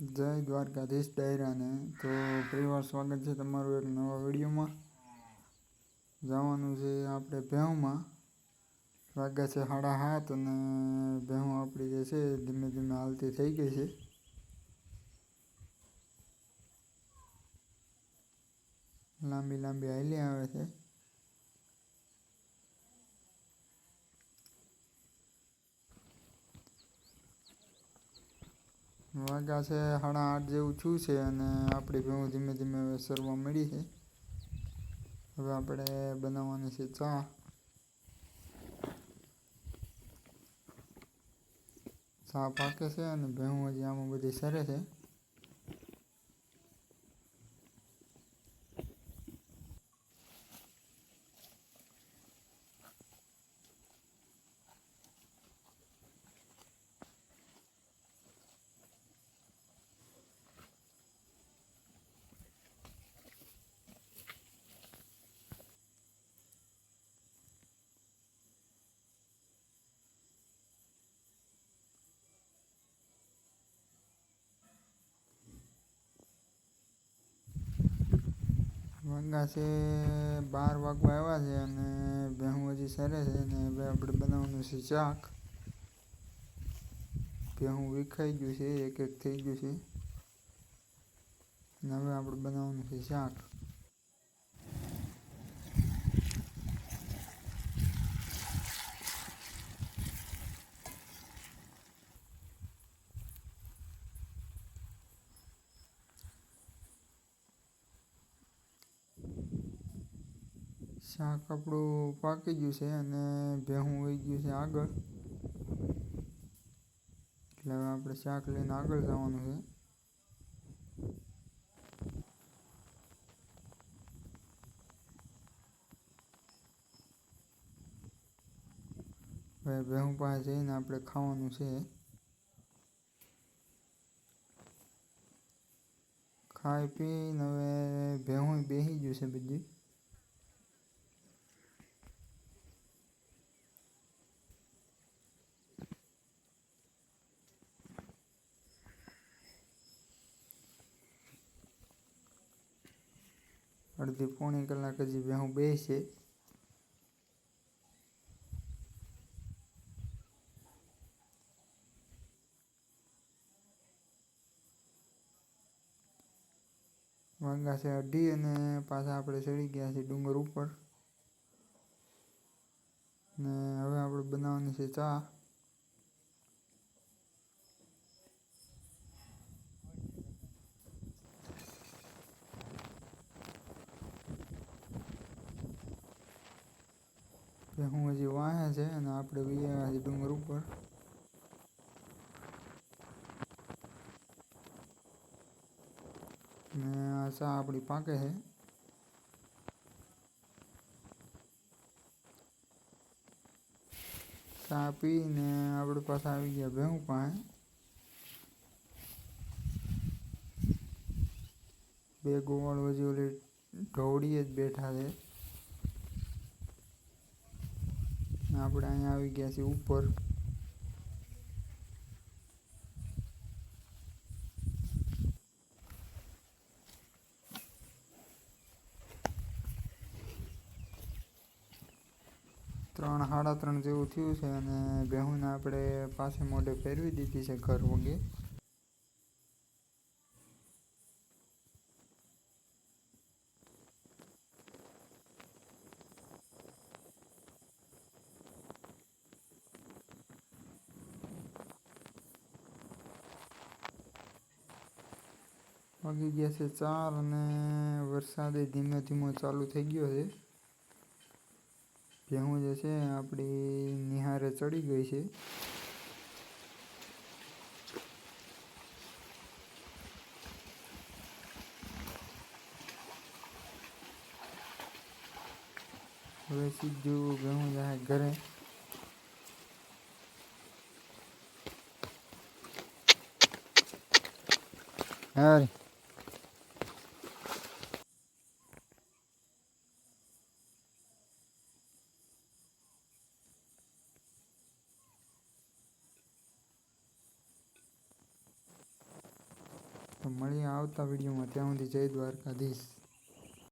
જય દ્વારકાધીશ ડાયરાને તો પરિવાર સ્વાગત છે તમારું એક નવા વિડીયોમાં. જવાનું છે આપણે ભેહુમાં વાગ્યા છે સાડા સાત અને ભેહું આપણી જે છે ધીમે ધીમે હાલતી થઈ ગઈ છે. લાંબી લાંબી હાલી આવે છે. વાગ્યા છે સાડા આઠ જેવું થયું છે અને આપણી ભેહું ધીમે ધીમે હવે સરવા મળી છે. હવે આપણે બનાવવાની છે ચા. ચા પાકે છે અને ભેહું હજી આમાં બધી સરે છે. વાગ્યા છે બાર વાગવા આવ્યા છે અને ભેહું હજી સરે છે અને હવે આપણે બનાવવાનું છે શાક. ભેહું વિખાઈ ગયું છે, એક એક થઈ ગયું છે. અને હવે આપણે બનાવવાનું છે શાક. શાક આપણું પાકી ગયું છે અને ભેહું વહી ગયું છે આગળ. એટલે હવે આપણે શાક લઈને આગળ જવાનું છે. હવે ભેહું પાસે જઈને આપણે ખાવાનું છે. ખાઈ પીને હવે ભેહું બેસી ગયું છે બધી અડધી પોણી કલાક હજી ભેહું બેસે. વાંગા છે અઢી અને પાછા આપણે ચડી ગયા છીએ ડુંગર ઉપર. ને હવે આપણે બનાવવાની છે ચા. હું હજી વાહે છે અને આપણે છીએ ડુંગર ઉપર. ને આ ચા આપણી પાકે છે? ચા પીને આપણે પાછા આવી ગયા ભેહું પાસે. બે ગોવાળ હજી ઓલી ઢોળીએ જ બેઠા છે. આપણે અહીંયા આવી ગયા છીએ ઉપર. ત્રણ, સાડા ત્રણ જેવું થયું છે અને બેહુને આપણે પાસે મોઢે ફેરવી દીધી છે ઘર વગે. વાગી ગયા છે ચાર અને વરસાદે ધીમે ધીમો ચાલુ થઈ ગયો છે. ભેહું જે છે આપણી નિહારે ચડી ગઈ છે. હવે સીધું ભેહું જાય ઘરે. હા તો મળીએ આવતા વિડીયોમાં ત્યાં સુધી જય દ્વારકાધીશ.